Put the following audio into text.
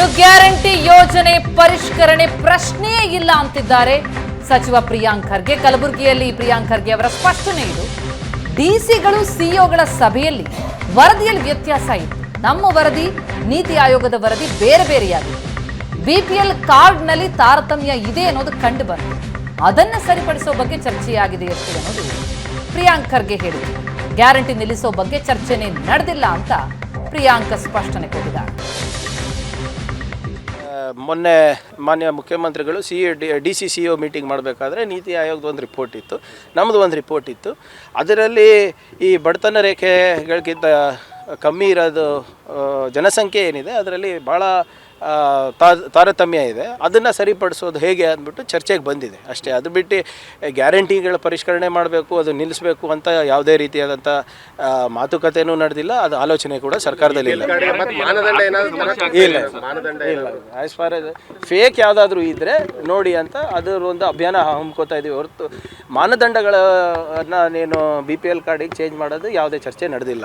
ಇನ್ನು ಗ್ಯಾರಂಟಿ ಯೋಜನೆ ಪರಿಷ್ಕರಣೆ ಪ್ರಶ್ನೆಯೇ ಇಲ್ಲ ಅಂತಿದ್ದಾರೆ. ಸಚಿವ ಪ್ರಿಯಾಂಕ್ ಖರ್ಗೆ, ಕಲಬುರಗಿಯಲ್ಲಿ ಪ್ರಿಯಾಂಕ್ ಖರ್ಗೆ ಅವರ ಸ್ಪಷ್ಟನೆ ಇದು. ಡಿಸಿಗಳು ಸಿಇಒಗಳ ಸಭೆಯಲ್ಲಿ ವರದಿಯಲ್ಲಿ ವ್ಯತ್ಯಾಸ ಇತ್ತು ನಮ್ಮ ವರದಿ, ನೀತಿ ಆಯೋಗದ ವರದಿ ಬೇರೆ ಬೇರೆಯಾಗಿತ್ತು ಬಿಪಿಎಲ್ ಕಾರ್ಡ್ನಲ್ಲಿ ತಾರತಮ್ಯ ಇದೆ ಅನ್ನೋದು ಕಂಡು ಬಂತು. ಅದನ್ನು ಸರಿಪಡಿಸೋ ಬಗ್ಗೆ ಚರ್ಚೆಯಾಗಿದೆ ಎಷ್ಟು ಅನ್ನೋದು ಪ್ರಿಯಾಂಕ್ ಖರ್ಗೆ ಹೇಳಿದರು. ಗ್ಯಾರಂಟಿ ನಿಲ್ಲಿಸೋ ಬಗ್ಗೆ ಚರ್ಚೆನೇ ನಡೆದಿಲ್ಲ ಅಂತ ಪ್ರಿಯಾಂಕ ಸ್ಪಷ್ಟನೆ ಕೊಟ್ಟಿದ್ದಾರೆ. ಮೊನ್ನೆ ಮಾನ್ಯ ಮುಖ್ಯಮಂತ್ರಿಗಳು C D C C O meeting ಮಾಡಬೇಕಾದ್ರೆ ನೀತಿ ಆಯೋಗದ ಒಂದು ರಿಪೋರ್ಟ್ ಇತ್ತು. ನಮ್ಮದು ಒಂದು ರಿಪೋರ್ಟ್ ಇತ್ತು. ಅದರಲ್ಲಿ ಈ ಬಡತನ ರೇಖೆಗಳಿಗಿಂತ ಕಮ್ಮಿ ಇರೋದು ಜನಸಂಖ್ಯೆ ಏನಿದೆ ಅದರಲ್ಲಿ ಭಾಳ ತಾ- ತಾರತಮ್ಯ ಇದೆ. ಅದನ್ನು ಸರಿಪಡಿಸೋದು ಹೇಗೆ ಅಂದ್ಬಿಟ್ಟು ಚರ್ಚೆಗೆ ಬಂದಿದೆ. ಅಷ್ಟೇ ಅದು ಬಿಟ್ಟು ಗ್ಯಾರಂಟಿಗಳ ಪರಿಷ್ಕರಣೆ ಮಾಡಬೇಕು ಅದು ನಿಲ್ಲಿಸಬೇಕು ಅಂತ ಯಾವುದೇ ರೀತಿಯಾದಂಥ ಮಾತುಕತೆಯೂ ಮಾತುಕತೆನೂ ನಡೆದಿಲ್ಲ. ಅದು ಆಲೋಚನೆ ಕೂಡ ಸರ್ಕಾರದಲ್ಲಿ ಇಲ್ಲ. ಇಲ್ಲ. ಇಲ್ಲ. ಆಸ್ ಫಾರ್ ಫೇಕ್ ಯಾವುದಾದ್ರೂ ಇದ್ದರೆ ನೋಡಿ ಅಂತ ಅದರ ಒಂದು ಅಭಿಯಾನ ಹಮ್ಕೋತಾ ಇದ್ದೀವಿ ಹೊರತು ಮಾನದಂಡಗಳನ್ನ ನೀನು ಬಿ ಪಿ ಎಲ್ ಕಾರ್ಡಿಗೆ ಚೇಂಜ್ ಮಾಡೋದು ಯಾವುದೇ ಚರ್ಚೆ ನಡೆದಿಲ್ಲ.